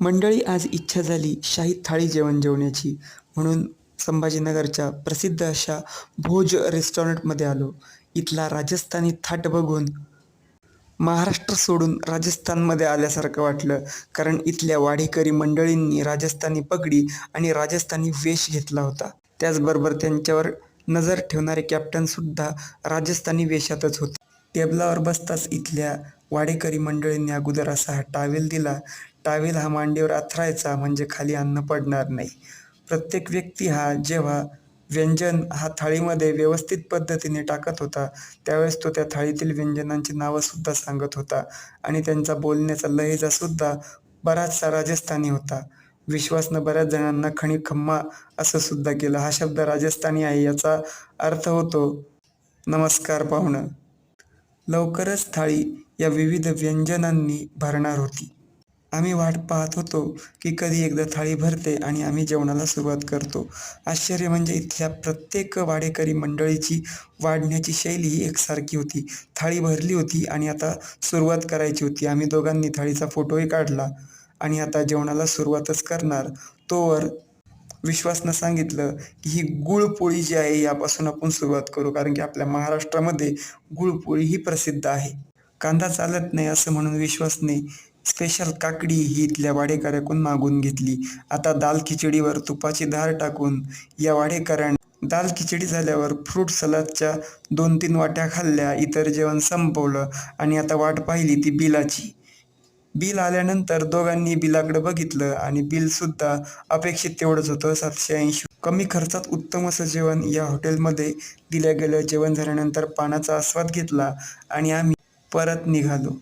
मंडळी आज इच्छा झाली शाही थाळी जेवण जेवण्याची. म्हणून संभाजीनगरच्या प्रसिद्ध अशा भोज रेस्टॉरंटमध्ये आलो. इथला राजस्थानी थाट बघून महाराष्ट्र सोडून राजस्थानमध्ये आल्यासारखं वाटलं. कारण इथल्या वाढीकरी मंडळींनी राजस्थानी पगडी आणि राजस्थानी वेश घेतला होता. त्याचबरोबर त्यांच्यावर नजर ठेवणारे कॅप्टनसुद्धा राजस्थानी वेशातच होते. टेबलावर बसताच इथल्या वाडेकरी मंडळींनी अगोदर असा हा टावेल दिला. टावेल हा मांडीवर आथरायचा म्हणजे खाली अन्न पडणार नाही. प्रत्येक व्यक्ती हा जेव्हा व्यंजन हा थाळीमध्ये व्यवस्थित पद्धतीने टाकत होता त्यावेळेस तो त्या थाळीतील व्यंजनांची नावंसुद्धा सांगत होता आणि त्यांचा बोलण्याचा लहेजासुद्धा बराचसा राजस्थानी होता. विश्वासनं बऱ्याच जणांना खणी खम्मा असं सुद्धा केलं. हा शब्द राजस्थानी आहे याचा अर्थ होतो नमस्कार पाहुणं. लवकरच थाळी या विविध व्यंजनांनी भरणार होती. आम्ही वाट पाहत होतो की कधी एकदा थाळी भरते आणि आम्ही जेवणाला सुरुवात करतो. आश्चर्य म्हणजे इथल्या प्रत्येक वाडेकरी मंडळीची वाढण्याची शैली ही एकसारखी होती. थाळी भरली होती आणि आता सुरुवात करायची होती. आम्ही दोघांनी थाळीचा फोटोही काढला आणि आता जेवणाला सुरुवातच करणार. तोवर विश्वासनं सांगितलं की ही गुळपोळी जी आहे यापासून आपण सुरुवात करू. कारण की आपल्या महाराष्ट्रामध्ये गुळपोळी ही प्रसिद्ध आहे. कांदा चालत नाही असं म्हणून विश्वासने स्पेशल काकडी ही इथल्या वाडेकऱ्याकडून मागून घेतली. आता दाल खिचडीवर तुपाची धार टाकून या वाडेकऱ्यां दाल खिचडी झाल्यावर फ्रूट सलादच्या दोन तीन वाट्या खाल्ल्या इतर जेवण संपवलं आणि आता वाट पाहिली ती बिलाची. बिल आल्यानंतर दोघांनी बिलाकडे बघितलं आणि बिलसुद्धा अपेक्षित तेवढंच होतं सातशे ऐंशी. कमी खर्चात उत्तम असं जेवण या हॉटेलमध्ये दिल्या गेलं. जेवण झाल्यानंतर पानाचा आस्वाद घेतला आणि आम्ही परत निघालो.